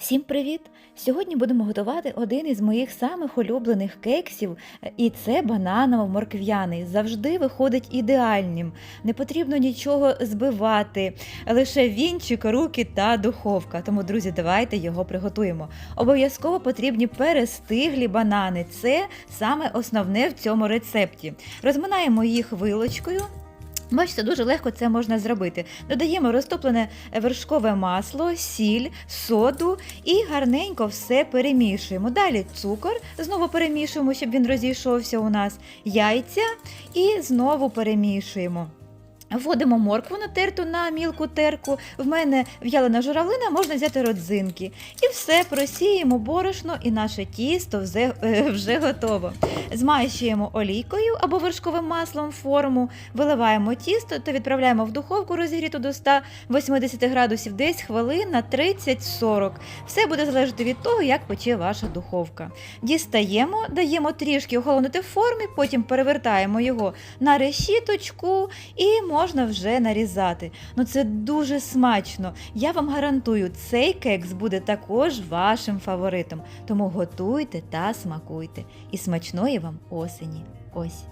Всім привіт! Сьогодні будемо готувати один із моїх самих улюблених кексів, і це бананово-моркв'яний. Завжди виходить ідеальним. Не потрібно нічого збивати, лише вінчик, руки та духовка. Тому, друзі, давайте його приготуємо. Обов'язково потрібні перестиглі банани. Це саме основне в цьому рецепті. Розминаємо їх вилочкою. Бачите, дуже легко це можна зробити. Додаємо розтоплене вершкове масло, сіль, соду і гарненько все перемішуємо. Далі цукор, знову перемішуємо, щоб він розійшовся у нас, яйця і знову перемішуємо. Вводимо моркву натерту на мілку терку. В мене в'ялена журавлина, можна взяти родзинки. І все просіємо борошно, і наше тісто вже, е, вже готово. Змащуємо олійкою або вершковим маслом форму, виливаємо тісто та відправляємо в духовку розігріту до 180 градусів десь хвилин на 30-40. Все буде залежати від того, як пече ваша духовка. Дістаємо, даємо трішки охолонути в формі, потім перевертаємо його на решіточку і можна вже нарізати. Ну це дуже смачно. Я вам гарантую, цей кекс буде також вашим фаворитом. Тому готуйте та смакуйте. І смачної вам осені. Ось.